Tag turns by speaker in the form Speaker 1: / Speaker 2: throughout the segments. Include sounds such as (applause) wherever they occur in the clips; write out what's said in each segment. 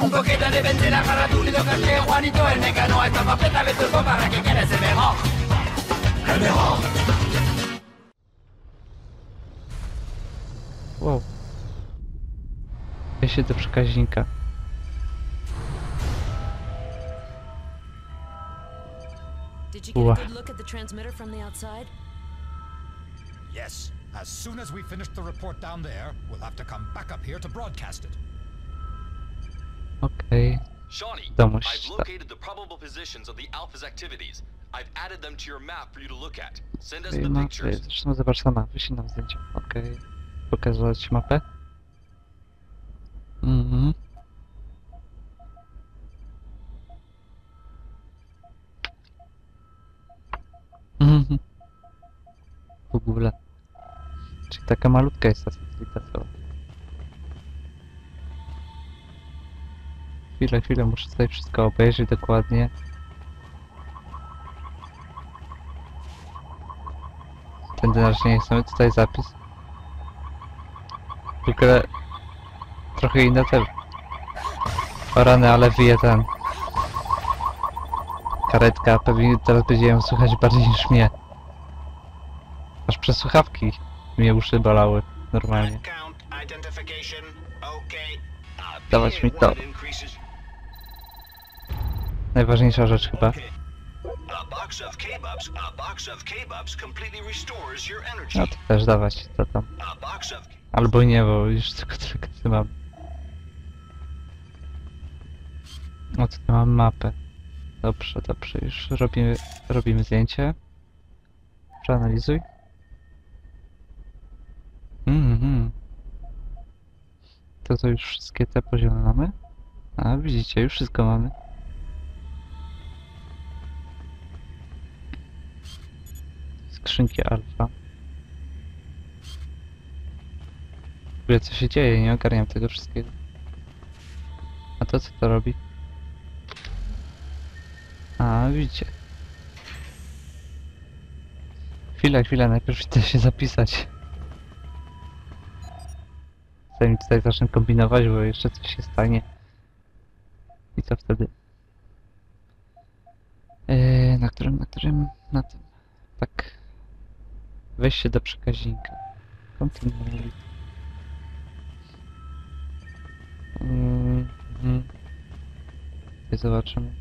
Speaker 1: Un poquito de benzina para tu lindo caché, Juanito el mecano, esta papeta de turbo para que quede el mejor. El mejor.
Speaker 2: Wow. Ja się do przekaźnika.
Speaker 3: Did you get
Speaker 2: Wow.
Speaker 3: a good look at the transmitter from the outside?
Speaker 4: Yes. As soon as we finish the report down there, we'll have to come back up here to broadcast it.
Speaker 2: Okej.
Speaker 5: Shawnee, I've
Speaker 2: tak.
Speaker 5: located the probable positions of the Alpha's activities. I've added them to your map for you to look at. Send us
Speaker 2: Okay.
Speaker 5: the pictures.
Speaker 2: Zresztą zobacz sama, wyślij nam zdjęcie. Okej. Pokazać mapę? Mhm. Mhm. W ogóle. Czyli taka malutka jest ta satelita Chwilę, chwilę, muszę tutaj wszystko obejrzeć dokładnie. Tędy na razie nie chcemy, tutaj zapis. W ogóle trochę inne te... O rany, ale wyje ten... Karetka, pewnie teraz będzie ją słychać bardziej niż mnie. Aż przez słuchawki mnie uszy bolały, normalnie. Dawać mi to.
Speaker 6: Restores your energy.
Speaker 2: No to też dawać, to tam. Albo nie, bo już tylko kasy mam. O, tutaj mam mapę. Dobrze, dobrze, już robimy, robimy zdjęcie. Przeanalizuj. Mhm. To to już wszystkie te poziomy mamy? A, widzicie, już wszystko mamy. Skrzynki alfa. Ogóle co się dzieje, nie ogarniam tego wszystkiego. A to co to robi? A, widzicie. Chwila, chwila, najpierw chcę się zapisać. Zanim tutaj zacznę kombinować, bo jeszcze coś się stanie. I co wtedy? Eee, na którym, na którym? Na tym. Tak. Weź się do przekaźnika. Kontynuuj. Mhm. Zobaczymy.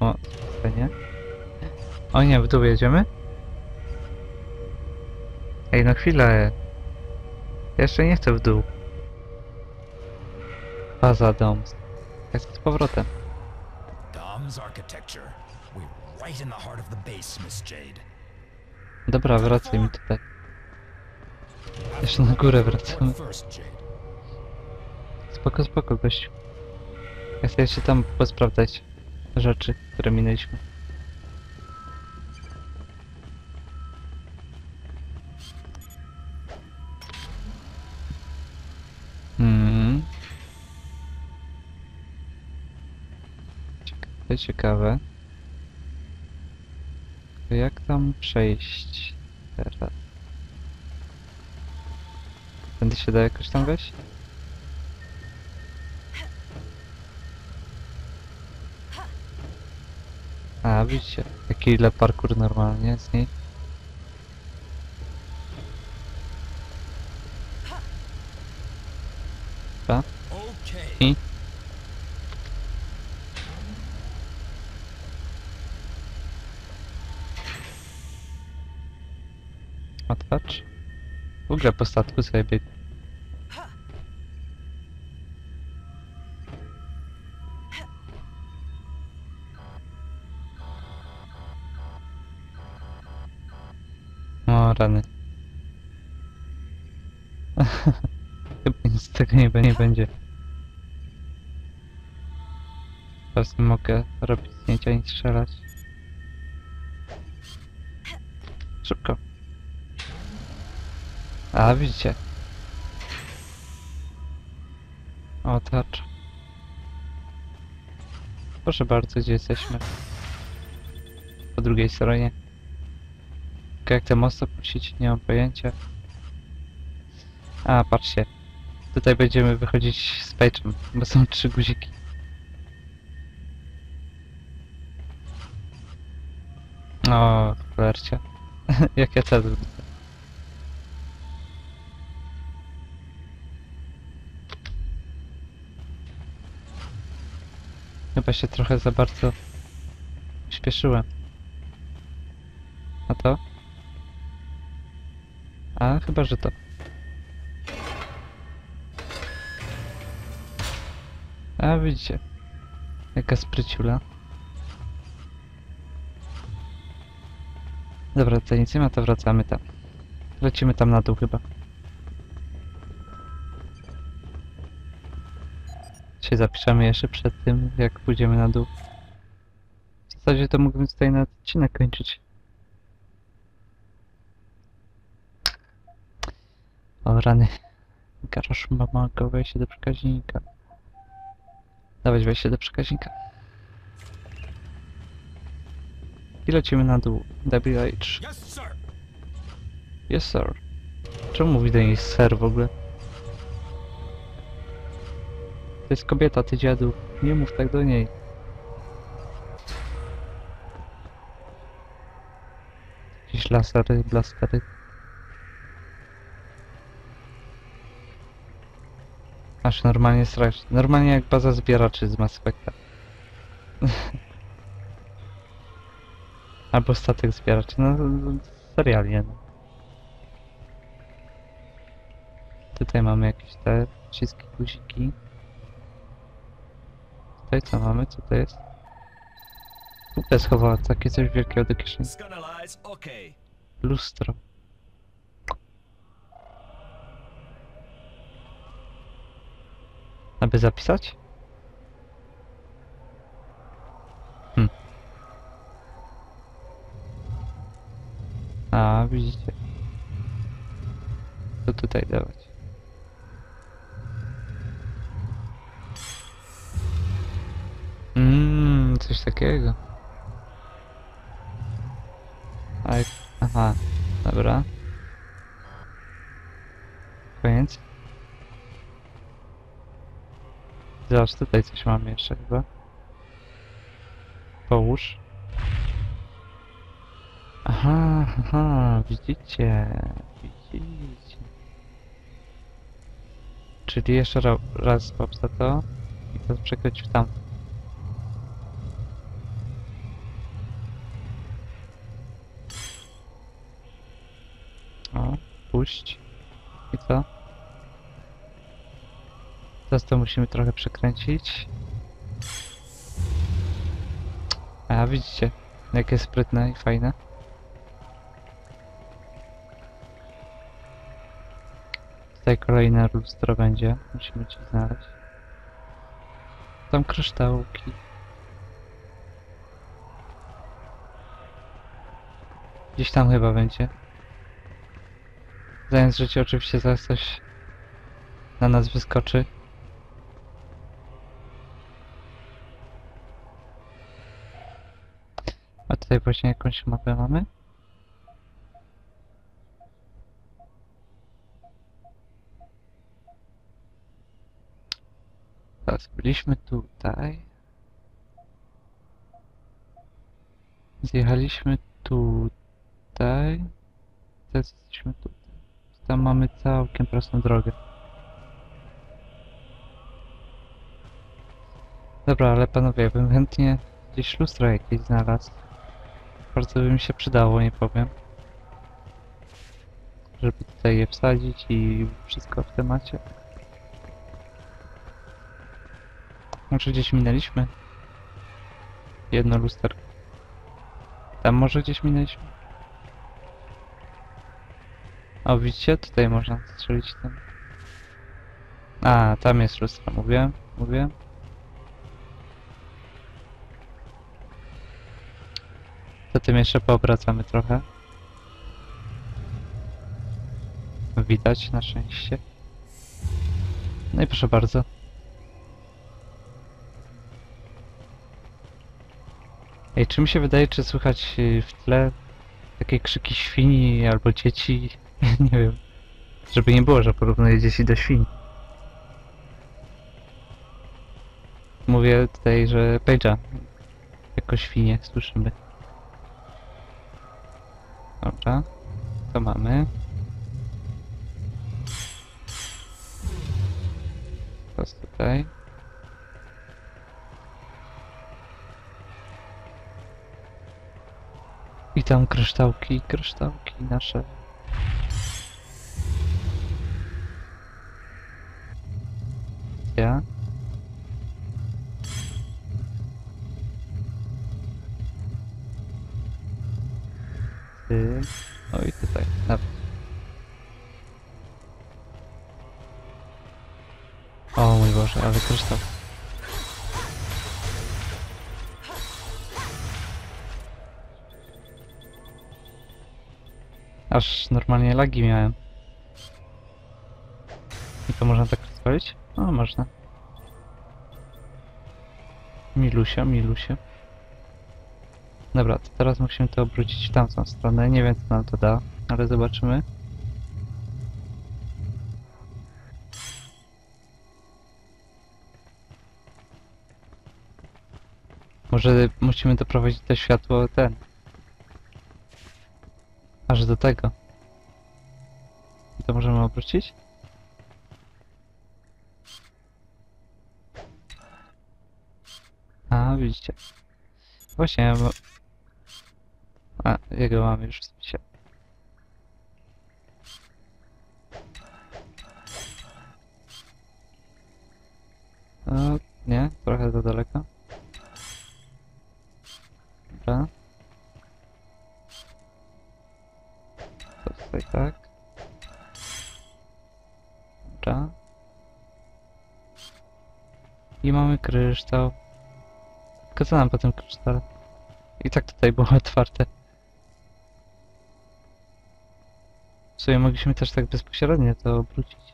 Speaker 2: O, tutaj nie. O nie, w dół jedziemy? Ej, no chwilę. Jeszcze nie chcę w dół. Baza Doms. Jak z powrotem. Dobra, wracaj mi tutaj. Jeszcze na górę wracamy. Spoko, spoko, gościu. Ja chcę się tam posprawdzać rzeczy, które minęliśmy. Ciekawe, ciekawe. To jak tam przejść teraz? Będę się da jakoś tam wejść? A, widzicie, jaki ile parkour normalnie z niej. I? Otwacz. W ogóle po statku sobie bieg. O, rany. (laughs) Chyba nic z tego nie, nie będzie. Teraz nie mogę robić zdjęcia i strzelać. A, widzicie. O, tarcza. Proszę bardzo, gdzie jesteśmy? Po drugiej stronie. Tylko jak te mosty puścić, nie mam pojęcia. A, patrzcie. Tutaj będziemy wychodzić z page'em, bo są trzy guziki. O, cholercie. (laughs) jak ja to Chyba się trochę za bardzo śpieszyłem. A to? A, chyba, że to. A, widzicie. Jaka spryciula. Dobra, tutaj nic nie ma, to wracamy tam. Lecimy tam na dół chyba. Zapiszemy jeszcze przed tym, jak pójdziemy na dół. W zasadzie to mógłbym tutaj na odcinek kończyć. O rany. Garaż mamanko, wejście do przekaźnika. Dawać wejście do przekaźnika. I lecimy na dół. WH.
Speaker 4: Yes, sir.
Speaker 2: Yes sir. Czemu mówi do niej sir w ogóle? To jest kobieta, ty dziadu. Nie mów tak do niej. Jakieś lasery, blastery. Aż normalnie strasznie. Normalnie jak baza zbieraczy z Mass. (laughs) Albo statek zbieraczy. No, serialnie. No. Tutaj mamy jakieś te wszystkie guziki. Tutaj co mamy? Co to jest? Tutaj schowała takie coś wielkiego do kieszeni. Lustro. Aby zapisać? Hm. A, widzicie. Co tutaj dawać? Takiego. Aj, aha, dobra. Koniec. Zobacz, tutaj coś mamy jeszcze chyba. Połóż. Aha, aha, widzicie, widzicie. Czyli jeszcze ra raz popsa to i to przekręć w tam. I co? Teraz to musimy trochę przekręcić. A widzicie, jakie sprytne i fajne. Tutaj kolejne lustro będzie. Musimy ci znaleźć. Tam kryształki. Gdzieś tam chyba będzie. Zając życie oczywiście zaraz coś na nas wyskoczy. A tutaj właśnie jakąś mapę mamy? Teraz byliśmy tutaj. Zjechaliśmy tutaj. Teraz jesteśmy tutaj. Tam mamy całkiem prostą drogę. Dobra, ale panowie, bym chętnie gdzieś lustro jakieś znalazł. Bardzo by mi się przydało, nie powiem. Żeby tutaj je wsadzić i wszystko w temacie. Może gdzieś minęliśmy? Jedno lusterko. Tam może gdzieś minęliśmy? O, widzicie? Tutaj można strzelić ten. A, tam jest lustro, mówiłem, mówiłem. To tym jeszcze poobracamy trochę. Widać na szczęście. No i proszę bardzo. Ej, czy mi się wydaje, czy słychać y, w tle takie krzyki świni albo dzieci, (laughs) nie wiem. Żeby nie było, że porównuję dzieci do świń. Mówię tutaj, że Page'a jako świnie słyszymy. Dobra, to mamy. Teraz tutaj. I tam kryształki, kryształki nasze. Ja. Ty. No i tutaj. Nawet. O mój Boże, ale kryształ. Aż normalnie lagi miałem. I to można tak No, można. Milusia, milusia. Dobra, to teraz musimy to obrócić w tamtą stronę. Nie wiem, co nam to da, ale zobaczymy. Może musimy doprowadzić to światło ten. Aż do tego. To możemy obrócić? A, Właśnie, ma... A, jego mamy już w spisie. O, nie, trochę za daleko. Dobra. To tutaj tak. Dobra. I mamy kryształ. Tylko co nam po tym krysztale? I tak tutaj było (laughs) otwarte. W sumie mogliśmy też tak bezpośrednio to obrócić.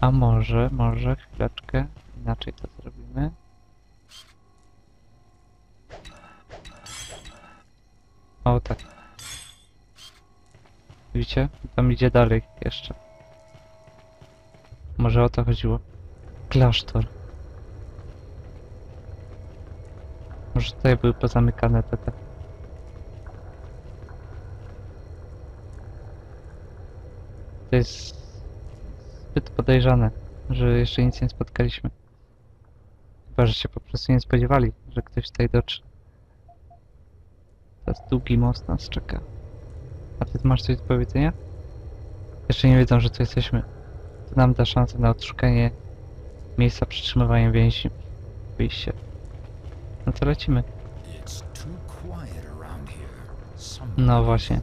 Speaker 2: A może, może, chwileczkę, inaczej to zrobimy. O tak. Widzicie? Tam idzie dalej jeszcze. Może o to chodziło. Klasztor. Może tutaj były pozamykane te te. To jest zbyt podejrzane, że jeszcze nic nie spotkaliśmy. Chyba, że się po prostu nie spodziewali, że ktoś tutaj dotrze. Teraz długi most nas czeka. A ty masz coś do powiedzenia? Jeszcze nie wiedzą, że tu jesteśmy. To nam da szansę na odszukanie miejsca przytrzymywania więzi. Wyjście. No to lecimy. No właśnie.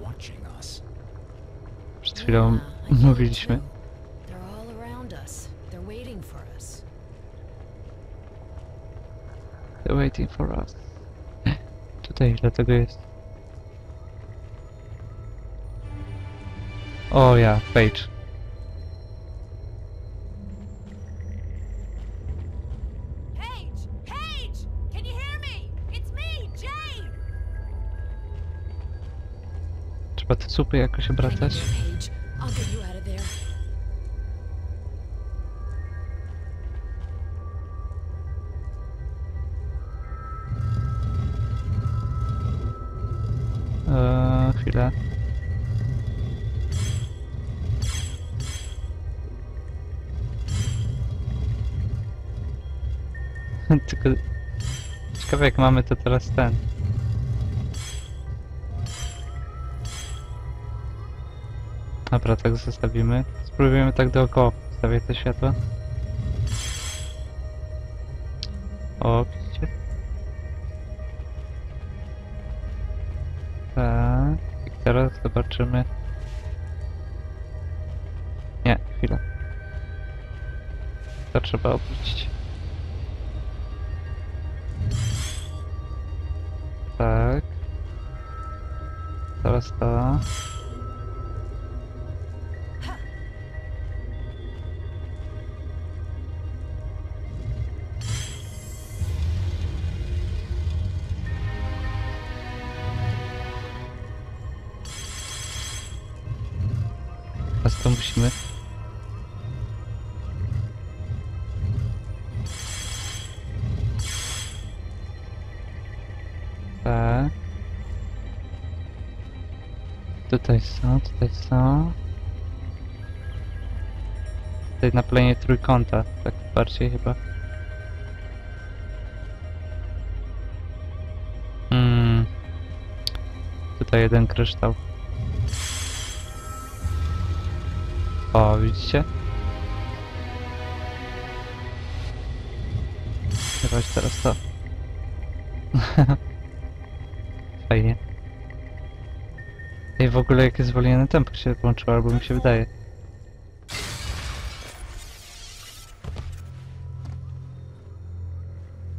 Speaker 2: Przed chwilą (laughs) mówiliśmy.
Speaker 3: They're waiting for us. (laughs)
Speaker 2: Tutaj, dlatego jest. O ja, Page. Supy jakoś obracać. Eee. (laughs) Tylko... Ciekawe jak mamy to teraz ten. Dobra, tak zostawimy. Spróbujemy tak dookoła stawiać te światła. O, widzicie? Tak. I teraz zobaczymy. Nie, chwilę. To trzeba obrócić. Tak. Teraz to. Tak. Tutaj są, tutaj są. Tutaj na planie trójkąta, tak bardziej chyba. Hmm. Tutaj jeden kryształ. O, widzicie? Chybaś teraz to. (laughs) Fajnie. Ej, w ogóle jakie zwolnione tempo się włączyło, albo mi się wydaje.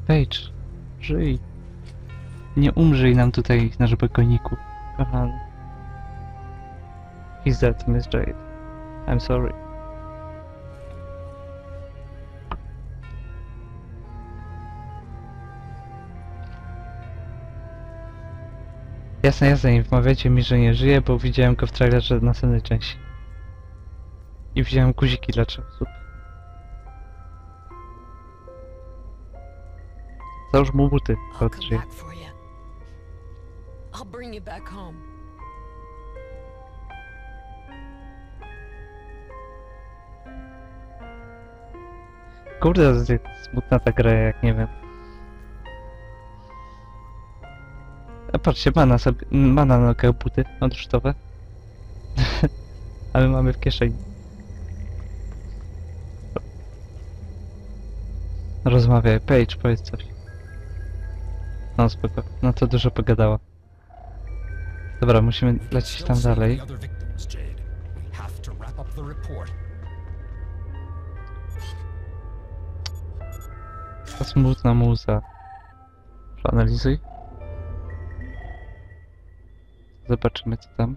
Speaker 2: Page, żyj. Nie umrzyj nam tutaj, nasz bekoniku. Kochany. He's dead, Miss Jade. I'm sorry. Jasne, jasne, nie wmawiajcie mi, że nie żyje, bo widziałem go w trailerze następnej części. I widziałem guziki dla trzech osób. Załóż mu buty,
Speaker 7: come
Speaker 2: żyje.
Speaker 7: I'll bring you back home.
Speaker 2: Kurde, jest smutna ta gra, jak nie wiem. A patrzcie, ma na sobie, ma na nogach buty odrzutowe. (laughs) A my mamy w kieszeni. Rozmawiaj, Paige, powiedz coś. No spoko, no to dużo pogadała. Dobra, musimy lecieć tam dalej. Ta smutna muza. Przeanalizuj. Zobaczymy co tam.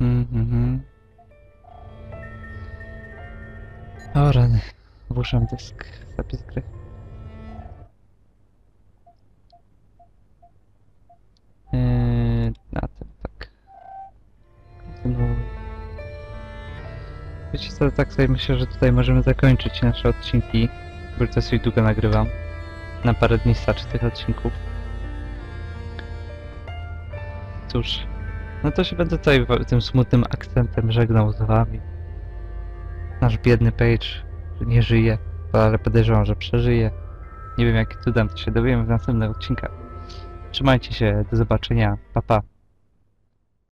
Speaker 2: Mhm. O rany. Włóżam dysk. Zapis gry. Wiecie co, tak sobie myślę, że tutaj możemy zakończyć nasze odcinki, bo to sobie długo nagrywam. Na parę dni starczy tych odcinków. Cóż, no to się będę tutaj tym smutnym akcentem żegnał z wami. Nasz biedny Page nie żyje, ale podejrzewam, że przeżyje. Nie wiem jakie cudem, to się dowiemy w następnych odcinkach. Trzymajcie się, do zobaczenia, pa pa.